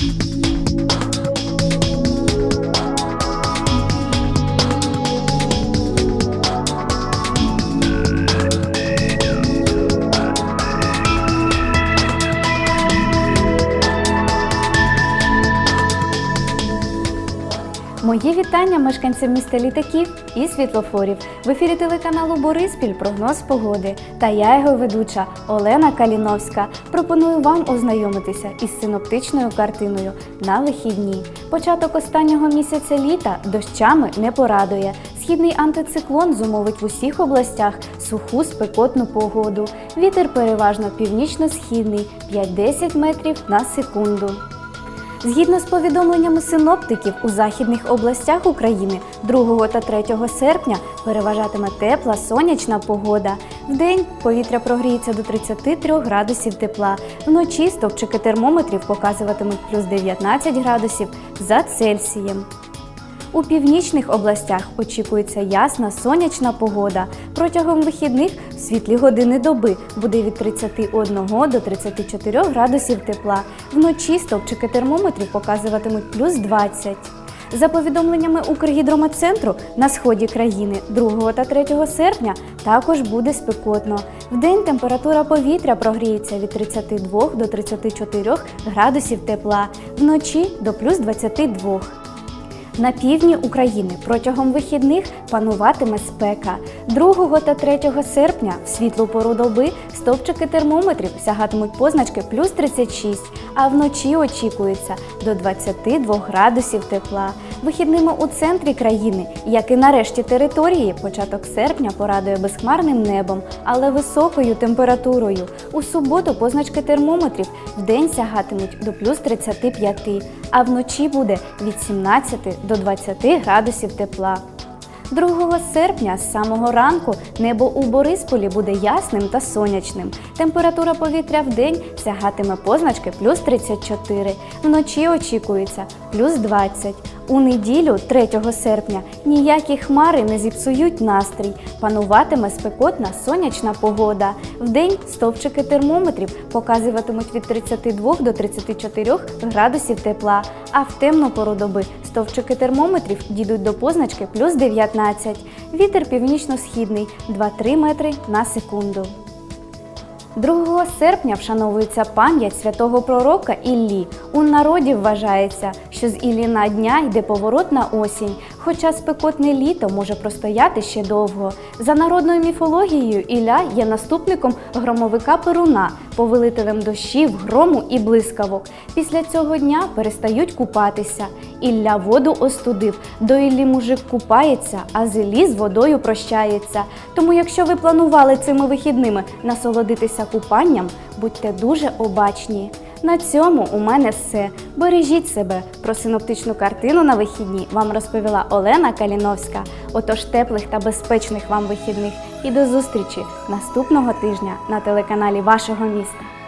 Thank you. Мої вітання мешканцям міста літаків і світлофорів. В ефірі телеканалу Бориспіль прогноз погоди. Та я його ведуча Олена Каліновська. Пропоную вам ознайомитися із синоптичною картиною на вихідні. Початок останнього місяця літа дощами не порадує. Східний антициклон зумовить в усіх областях суху спекотну погоду. Вітер переважно північно-східний 5-10 метрів на секунду. Згідно з повідомленнями синоптиків, у західних областях України 2 та 3 серпня переважатиме тепла сонячна погода. Вдень повітря прогріється до 33 градусів тепла. Вночі стовпчики термометрів показуватимуть плюс 19 градусів за Цельсієм. У північних областях очікується ясна сонячна погода. Протягом вихідних в світлі години доби буде від 31 до 34 градусів тепла. Вночі стовпчики термометрів показуватимуть плюс 20. За повідомленнями Укргідрометцентру, на сході країни 2 та 3 серпня також буде спекотно. Вдень температура повітря прогріється від 32 до 34 градусів тепла, вночі до плюс 22. На півдні України протягом вихідних пануватиме спека. 2 та 3 серпня в світлу пору доби стовпчики термометрів сягатимуть позначки плюс 36, а вночі очікується до 22 градусів тепла. Вихідними у центрі країни, як і на решті території, початок серпня порадує безхмарним небом, але високою температурою. У суботу позначки термометрів вдень сягатимуть до плюс 35, а вночі буде від 17 до 20 градусів тепла. 2 серпня з самого ранку небо у Борисполі буде ясним та сонячним. Температура повітря в день сягатиме позначки плюс 34, вночі очікується плюс 20. У неділю, 3 серпня, ніякі хмари не зіпсують настрій. Пануватиме спекотна сонячна погода. Вдень стовпчики термометрів показуватимуть від 32 до 34 градусів тепла, а в темну пору доби стовпчики термометрів дійдуть до позначки плюс 19. Вітер північно-східний 2-3 метри на секунду. 2 серпня вшановується пам'ять святого пророка Іллі. У народі вважається, що з Ілліна дня йде поворот на осінь, хоча спекотне літо може простояти ще довго. За народною міфологією, Ілля є наступником громовика Перуна, повелителем дощів, грому і блискавок. Після цього дня перестають купатися. Ілля воду остудив, до Іллі мужик купається, а з Іллі з водою прощається. Тому, якщо ви планували цими вихідними насолодитися купанням, будьте дуже обачні. На цьому у мене все. Бережіть себе. Про синоптичну картину на вихідні вам розповіла Олена Каліновська. Отож теплих та безпечних вам вихідних і до зустрічі наступного тижня на телеканалі вашого міста.